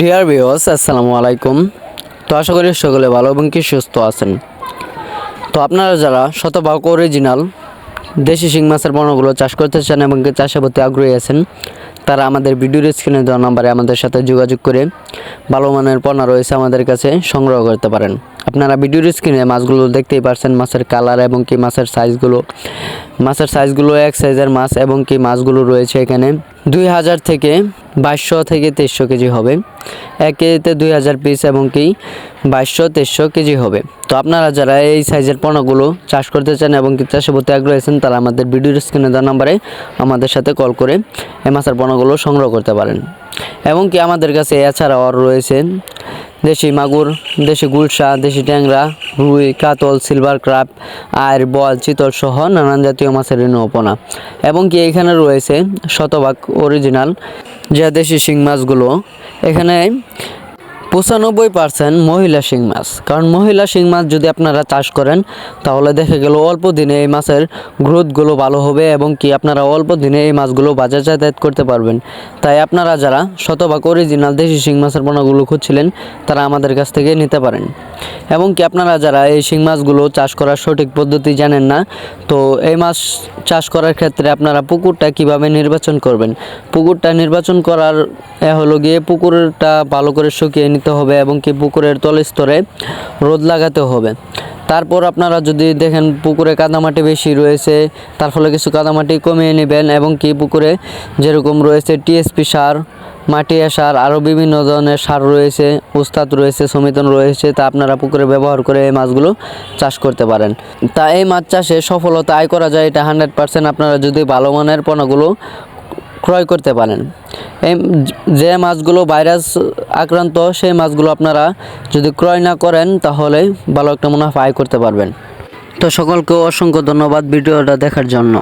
Deer ভিওস আসসালামু আলাইকুম। তো আশা করি সকলে ভালো এবং কি সুস্থ আছেন। তো আপনারা যারা শতভাগ অরিজিনাল দেশি শিং মাছের পণ্যগুলো চাষ করতে চান এবং চাষের প্রতি আগ্রহী আছেন, তারা আমাদের ভিডিওর স্ক্রিনে দেওয়া নাম্বারে আমাদের সাথে যোগাযোগ করে ভালো মানের পণ্য রয়েছে আমাদের কাছে সংগ্রহ করতে পারেন। আপনারা ভিডিওর স্ক্রিনে মাছগুলো দেখতেই পারছেন, মাছের কালার এবং কি মাছের সাইজগুলো মাছের সাইজগুলো এক সাইজের মাছ এবং কি মাছগুলো রয়েছে এখানে। দুই হাজার থেকে বাইশশো থেকে তেইশশো কেজি হবে। এক কেজিতে দুই হাজার পিস এবং কি বাইশশো, তেইশশো কেজি হবে। তো আপনারা যারা এই সাইজের পণ্যগুলো চাষ করতে চান এবং কি চাষের প্রতি আগ্রহী আছেন, তারা আমাদের ভিডিওর স্ক্রিনে দেওয়া নাম্বারে আমাদের সাথে কল করে এই মাছের পণ্যগুলো সংগ্রহ করতে পারেন। এবং কি আমাদের কাছে এছাড়াও আরও রয়েছে দেশি মাগুর, দেশি গুলশা, দেশি ট্যাংরা, রুই, কাতল, সিলভার ক্রাপ আর বল চিতল সহ নানান জাতীয় মাছের ঋণপনা এবং কি এখানে রয়েছে শতভাগ অরিজিনাল যা দেশি শিং মাছগুলো। এখানে পঁচানব্বই পার্সেন্ট মহিলা শিং মাছ। কারণ মহিলা শিং মাছ যদি আপনারা চাষ করেন, তাহলে দেখে গেল অল্প দিনে এই মাছের গ্রোথগুলো ভালো হবে এবং কি আপনারা অল্প দিনে এই মাছগুলো বাজার যাতায়াত করতে পারবেন। তাই আপনারা যারা শতভাগ অরিজিনাল দেশি শিং মাছের পণ্যগুলো খুঁজছিলেন, তারা আমাদের কাছ থেকে নিতে পারেন। এবং কি আপনারা যারা এই শিং মাছগুলো চাষ করার সঠিক পদ্ধতি জানেন না, তো এই মাছ চাষ করার ক্ষেত্রে আপনারা পুকুরটা কীভাবে নির্বাচন করবেন? পুকুরটা নির্বাচন করার হলো গিয়ে পুকুরটা ভালো করে শুকিয়ে নিতে হবে এবং কি পুকুরের তলস্তরে রোদ লাগাতে হবে। তারপর আপনারা যদি দেখেন পুকুরে কাদামাটি বেশি রয়েছে, তার ফলে কিছু কাদামাটি কমিয়ে নেবেন এবং কি পুকুরে যেরকম রয়েছে টিএসপি সার, মাটি সার, আরও বিভিন্ন ধরনের সার রয়েছে, উস্তাদ রয়েছে, সমিতন রয়েছে, তা আপনারা পুকুরে ব্যবহার করে এই মাছগুলো চাষ করতে পারেন। তা এই মাছ চাষে সফলতা আয় করা যায়, এটা হান্ড্রেড পার্সেন্ট আপনারা যদি ভালো মানের পণ্যগুলো ক্রয় করতে পারেন। এই যে মাছগুলো ভাইরাস আক্রান্ত, সেই মাছগুলো আপনারা যদি ক্রয় না করেন, তাহলে ভালো একটা মুনাফা আয় করতে পারবেন। তো সকলকে অসংখ্য ধন্যবাদ ভিডিওটা দেখার জন্য।